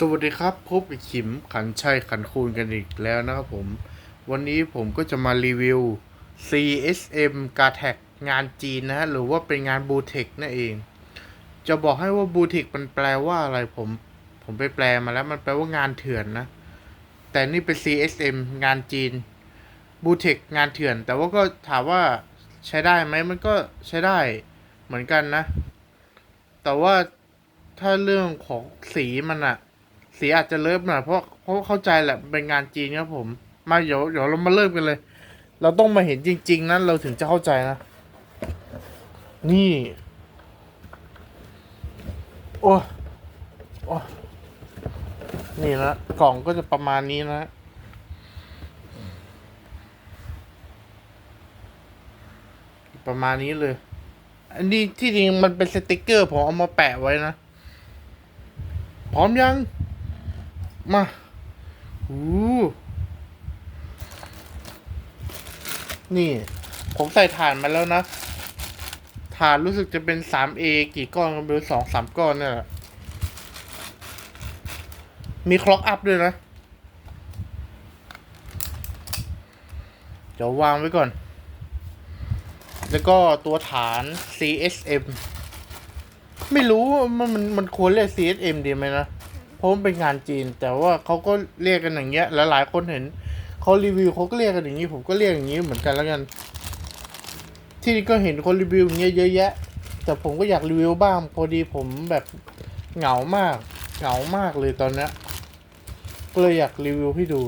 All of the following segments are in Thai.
สวัสดีครับ พบกับขิมขันชัยขันคูณกันอีกแล้วนะครับผม วันนี้ผมก็จะมารีวิว CSM g a t e c งานจีนนะฮะ หรือว่าเป็นงานบูเทคนั่นเอง จะบอกให้ว่าบูเทคมันแปลว่าอะไรผม ผมไปแปลมาแล้วมันแปลว่างานเถื่อนนะ แต่นี่เป็น CSM งานจีนบูเทคงานเถื่อน แต่ว่าก็ถามว่าใช้ได้ไหมมันก็ใช้ได้เหมือนกันนะ แต่ว่าถ้าเรื่องของสีมันอะ สีอาจจะเลิฟหน่อยเพราะเพราะเข้าใจแหละเป็นงานจีนครับผม มาเดี๋ยวเดี๋ยวเรามาเริ่มกันเลย เราต้องมาเห็นจริง ๆ นั้นเราถึงจะเข้าใจนะ นี่ โอ้โอ้นี่นะกล่องก็จะประมาณนี้นะประมาณนี้เลย อันนี้ที่จริงมันเป็นสติกเกอร์ผมเอามาแปะไว้นะ พร้อมยัง มาหูนี่ ผมใส่ถ่านมาแล้วนะถ่านรู้สึกจะเป็น 3A กี่ก้อนก็ไม่รู้สองสามก้อนเนี่ยแหละมีคล็อกอัพด้วยนะเดี๋ยววางไว้ก่อน แล้วก็ตัวฐาน CSM ไม่รู้มันมันมันควรเรียก CSM ดีไหมนะ เพราะมันเป็นงานจีน แต่ว่าเขาก็เรียกกันอย่างเงี้ยแล้วหลายคนเห็นเขารีวิวเขาก็เรียกกันอย่างนี้ ผมก็เรียกอย่างนี้เหมือนกันแล้วกัน ที่นี่ก็เห็นคนรีวิวอย่างเงี้ยเยอะแยะ แต่ผมก็อยากรีวิวบ้างพอดีผมแบบเหงามากเหงามากเลยตอนนี้ก็เลยอยากรีวิวให้ดู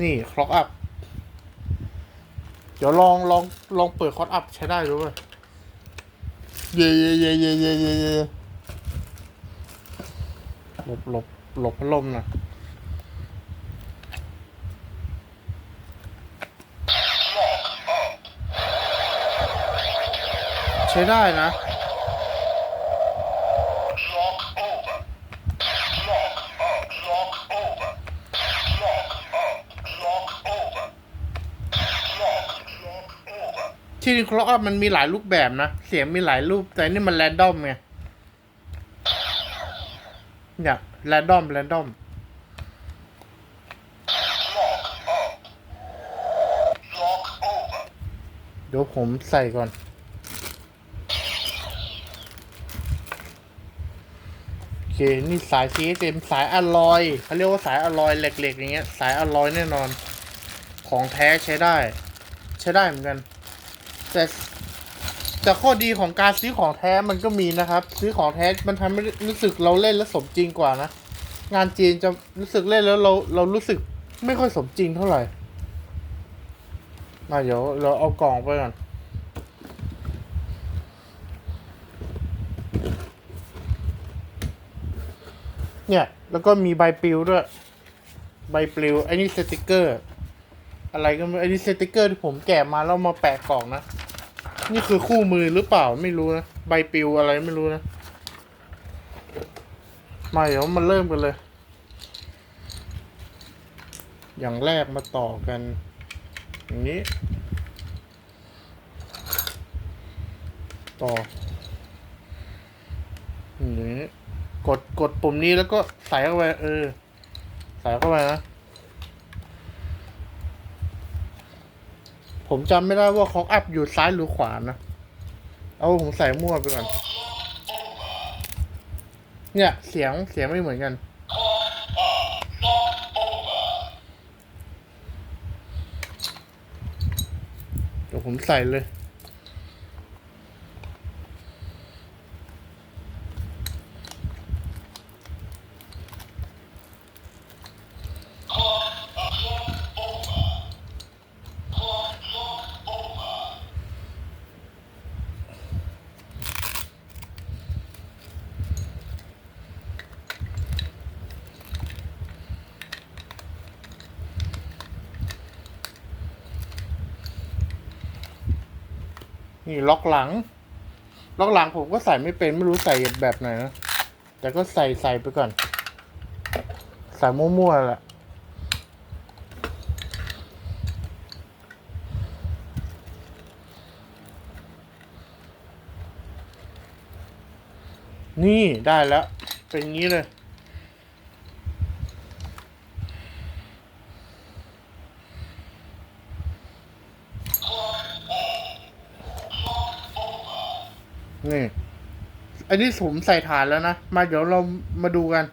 นี่คล็อกอัพเดี๋ยวลองลองลองเปิดคอร์ดอัพใช้ได้รู้ป่ะเย่เย่เย่เย่เย่เย่เย่ หลบหลบหลบพัดลมนะใช้ได้นะที่คล็อกอัพมันมีหลายรูปแบบนะ เสียงมีหลายรูป แต่นี่มันแรนดอมไง เนี่ยแรนดอมแรนดอมเดี๋ยวผมใส่ก่อน โอเค นี่สาย CSM สายอลลอยเขาเรียกว่าสายอลลอยเหล็กๆ อย่างเงี้ย สายอลลอยแน่นอน ของแท้ใช้ได้ ใช้ได้เหมือนกัน แต่ แต่ข้อดีของการซื้อของแท้มันก็มีนะครับ ซื้อของแท้มันทำให้รู้สึกเราเล่นแล้วสมจริงกว่านะ งานจีนจะรู้สึกเล่นแล้วเราเรารู้สึกไม่ค่อยสมจริงเท่าไหร่มาเดี๋ยวเราเอากล่องไปก่อนเนี่ย แล้วก็มีใบปลิวด้วย ใบปลิวไอ้นี่สติกเกอร์ อะไรก็ไม่ไอ้นี่สติกเกอร์ที่ผมแกะมาแล้วมาแปะกล่องนะ นี่คือคู่มือหรือเปล่าไม่รู้นะ ใบปลิวอะไรไม่รู้นะ มาเดี๋ยวมาเริ่มกันเลย อย่างแรกมาต่อกัน อย่างนี้ ต่ออย่างนี้ กดกดปุ่มนี้แล้วก็ใส่เข้าไปเออ ใส่เข้าไปนะ ผมจำไม่ได้ว่าคอกอัพอยู่ซ้ายหรือขวานะ เอาผมใส่มั่วไปก่อน เนี่ย เสียงเสียงไม่เหมือนกัน เดี๋ยวผมใส่เลย นี่ล็อกหลัง ล็อกหลังผมก็ใส่ไม่เป็นไม่รู้ใส่แบบไหนนะ แต่ก็ใส่ใส่ไปก่อน ใส่มั่วๆแหละนี่ได้แล้ว เป็นงนี้เลย นี่ อันนี้ผมใส่ฐานแล้วนะ มาเดี๋ยวเรามาดูกัน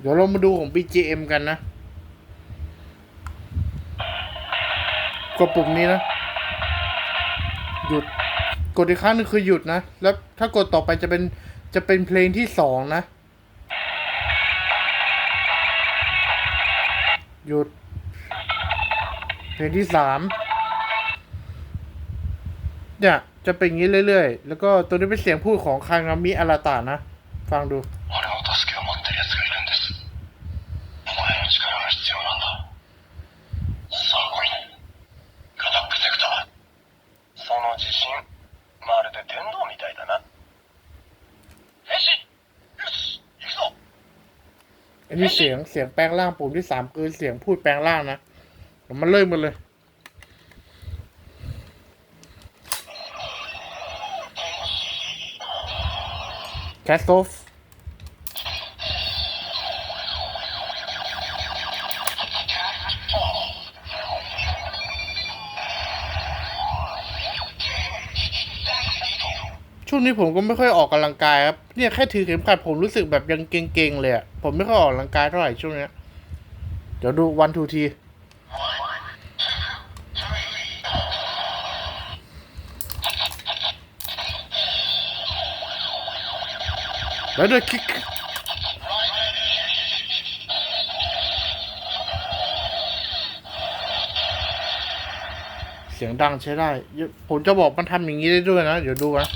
เดี๋ยวเรามาดูของ BGM กันนะ กดปุ่มนี้นะ หยุด กดอีกครั้งหนึงคือหยุดนะ แล้วถ้ากดต่อไปจะเป็นจะเป็นเพลงที่สองนะ หยุด เพลงที่สามเนี่ยจะเป็นอย่างนี้เรื่อยๆ แล้วก็ตัวนี้เป็นเสียงพูดของคางามิอาราตานะ ฟังดู อันนี้เสียงเสียงแปลงร่างปุ่มที่สามคือเสียงพูดแปลงร่างนะเดี๋ยวมันเริ่มมาเลยแคสโซฟ วงนี้ผมก็ไม่ค่อยออกกำลังกายครับ เนี่ยแค่ถือเข็มขัดผมรู้สึกแบบยังเก่งๆเลยอะผมไม่ค่อยออกกำลังกายเท่าไหร่ช่วงเนี้ย เดี๋ยวดูวันทูทีแล้วเดี๋ยวคิกเสียงดังใช้ได้ ผมจะบอกมันทำอย่างนี้ได้ด้วยนะ เดี๋ยวดูนะ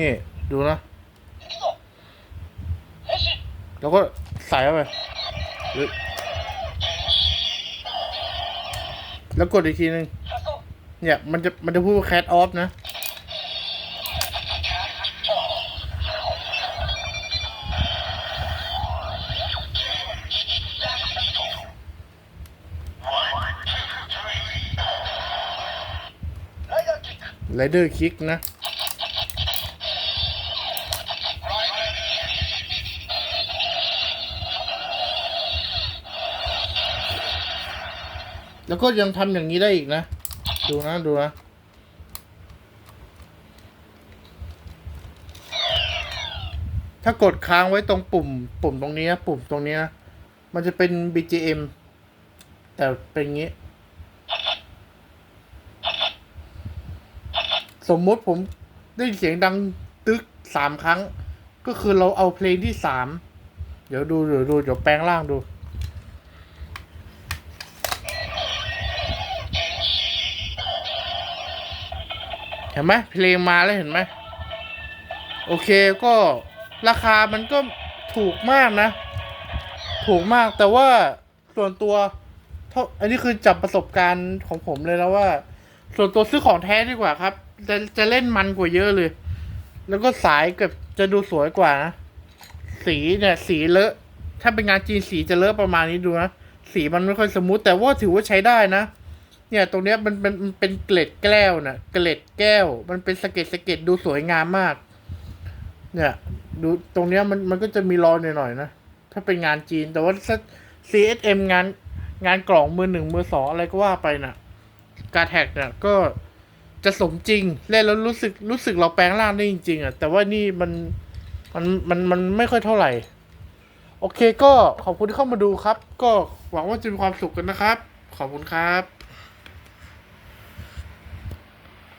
นี่ดูนะ แล้วก็ใส่ไป แล้วกดอีกทีหนึ่งเนี่ย มันจะมันจะพูดว่าแคทออฟนะ ไรเดอร์คลิกนะ แล้วก็ยังทำอย่างนี้ได้อีกนะ ดูนะดูนะ ถ้ากดค้างไว้ตรงปุ่ม ปุ่มตรงนี้นะปุ่มตรงนี้นะ มันจะเป็น BGM แต่เป็นงี้ สมมติผมได้เสียงดังตึกสามครั้ง ก็คือเราเอาเพลงที่สาม เดี๋ยวดูเดี๋ยวดูเดี๋ยวแปลงร่างดู ห็นไหมเพลงมาแล้วเห็นไหมโอเคก็ราคามันก็ถูกมากนะ ถูกมากแต่ว่าส่วนตัวเท่าอันนี้คือจับประสบการณ์ของผมเลยนะว่า ส่วนตัวซื้อของแท้ดีกว่าครับ จะจะเล่นมันกว่าเยอะเลย แล้วก็สายเกับจะดูสวยกว่านะสีเนี่ย สีเลอะ ถ้าเป็นงานจีนสีจะเลอะประมาณนี้ดูนะ สีมันไม่ค่อยสมูทแต่ว่าถือว่าใช้ได้นะ เนี่ย ตรงเนี้ยมันเป็นมันเป็นเกล็ดแก้วนะเกล็ดแก้ว มันเป็นสะเก็ดสะเก็ดดูสวยงามมาก เนี่ย ดูตรงเนี้ยมันมันก็จะมีรอยหน่อยๆนะถ้าเป็นงานจีน แต่ว่าถ้า CSM งาน งานกล่องมือหนึ่งมือสองอะไรก็ว่าไปน่ะ การแท็กเนี่ยก็จะสมจริงเล่นแล้วรู้สึกรู้สึกเราแปลงร่างได้จริง ๆอะแต่ว่านี่มันมันมันมันไม่ค่อยเท่าไหร่ โอเคก็ขอบคุณที่เข้ามาดูครับ ก็หวังว่าจะมีความสุขกันนะครับ ขอบคุณครับ